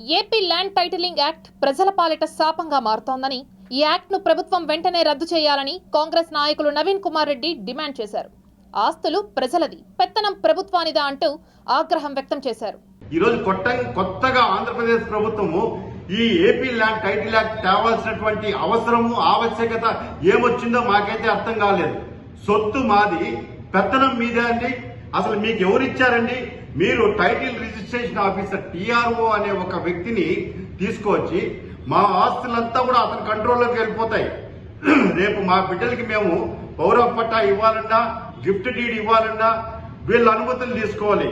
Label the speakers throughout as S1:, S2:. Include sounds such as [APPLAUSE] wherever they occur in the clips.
S1: AP land titling act ప్రజల పాలిట శాపంగా మారుతోందని ఈ యాక్ట్ను ప్రభుత్వం వెంటనే రద్దు చేయాలని కాంగ్రెస్ నాయకులు నవీన్ కుమార్ రెడ్డి డిమాండ్ చేశారు. ఆస్తులు ప్రజలది పెత్తనం ప్రభుత్వానిదా అంటూ ఆగ్రహం వ్యక్తం చేశారు.
S2: ఈరోజు కొత్త కొత్తగా ఆంధ్రప్రదేశ్ ప్రభుత్వము ఈ ఏపీ ల్యాండ్ టైటిల్ యాక్ట్ తేవాల్సినటువంటి అవసరము ఆవశ్యకత ఏమొచ్చిందో మాకైతే అర్థం కాలేదు. సొత్తు మాది పెత్తనం మీదే అండి. అసలు మీకు ఎవరు ఇచ్చారండి? మీరు టైటిల్ రిజిస్ట్రేషన్ ఆఫీసర్ టిఆర్ఓ అనే ఒక వ్యక్తిని తీసుకొచ్చి మా ఆస్తులంతా కూడా అతని కంట్రోల్లోకి వెళ్ళిపోతాయి. [CLEARS THROAT] రేపు మా బిడ్డలకి మేము పౌర పట్టా ఇవ్వాలన్నా గిఫ్ట్ డీడ్ ఇవ్వాలన్నా వీళ్ళ అనుమతులు తీసుకోవాలి.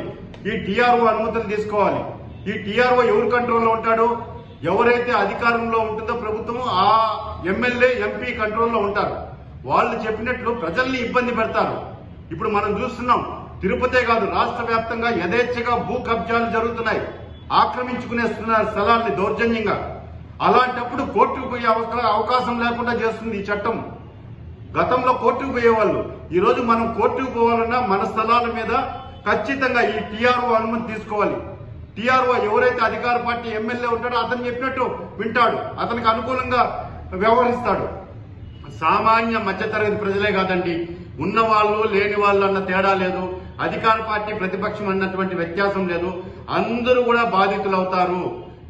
S2: ఈ టిఆర్ఓ అనుమతులు తీసుకోవాలి. ఈ టిఆర్ఓ ఎవరి కంట్రోల్లో ఉంటాడు ఎవరైతే అధికారంలో ఉంటుందో ప్రభుత్వం ఆ ఎమ్మెల్యే ఎంపీ కంట్రోల్లో ఉంటారు. వాళ్ళు చెప్పినట్లు ప్రజల్ని ఇబ్బంది పెడతారు. ఇప్పుడు మనం చూస్తున్నాం తిరుపతే కాదు రాష్ట్ర వ్యాప్తంగా యథేచ్ఛగా భూ కబ్జాలు జరుగుతున్నాయి. ఆక్రమించుకునే స్థలాన్ని దౌర్జన్యంగా. అలాంటప్పుడు కోర్టుకు పోయే అవకా- అవకాశం లేకుండా చేస్తుంది ఈ చట్టం. గతంలో కోర్టుకు పోయేవాళ్ళు. ఈ రోజు మనం కోర్టుకు పోవాలన్నా మన స్థలాల మీద ఖచ్చితంగా ఈ టీఆర్ఓ అనుమతి తీసుకోవాలి. టీఆర్ఓ ఎవరైతే అధికార పార్టీ ఎమ్మెల్యే ఉంటాడో అతను చెప్పినట్టు వింటాడు. అతనికి అనుకూలంగా వ్యవహరిస్తాడు. సామాన్య మధ్యతరగతి ప్రజలే కాదండి. ఉన్నవాళ్ళు లేని వాళ్ళు అన్న తేడా లేదు. అధికార పార్టీ ప్రతిపక్షం అన్నటువంటి వ్యత్యాసం లేదు. అందరూ కూడా బాధితులు అవుతారు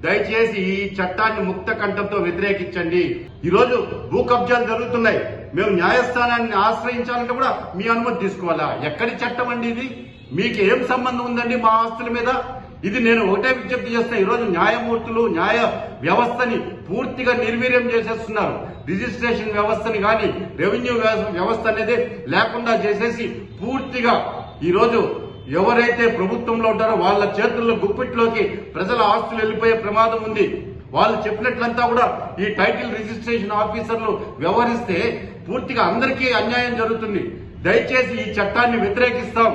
S2: దయచేసి ఈ చట్టాన్ని ముక్త కంఠంతో వ్యతిరేకించండి. ఈరోజు భూ కబ్జాలు జరుగుతున్నాయి. మేము న్యాయస్థానాన్ని ఆశ్రయించాలంటే కూడా మీ అనుమతి తీసుకోవాలా? ఎక్కడి చట్టం అండి ఇది? మీకు ఏం సంబంధం ఉందండి మా ఆస్తుల మీద? ఇది నేను ఒకటే విజ్ఞప్తి చేస్తున్నా ఈరోజు న్యాయమూర్తులు న్యాయ వ్యవస్థని పూర్తిగా నిర్వీర్యం చేసేస్తున్నారు. రిజిస్ట్రేషన్ వ్యవస్థని కానీ రెవెన్యూ వ్యవస్థ అనేది లేకుండా చేసేసి పూర్తిగా ఈరోజు ఎవరైతే ప్రభుత్వంలో ఉంటారో వాళ్ళ చేతుల్లో గుప్పిట్లోకి ప్రజల ఆస్తులు వెళ్ళిపోయే ప్రమాదం ఉంది. వాళ్ళు చెప్పినట్లంతా కూడా ఈ టైటిల్ రిజిస్ట్రేషన్ ఆఫీసర్లు వ్యవహరిస్తే పూర్తిగా అందరికీ అన్యాయం జరుగుతుంది. దయచేసి ఈ చట్టాన్ని వ్యతిరేకిస్తాం.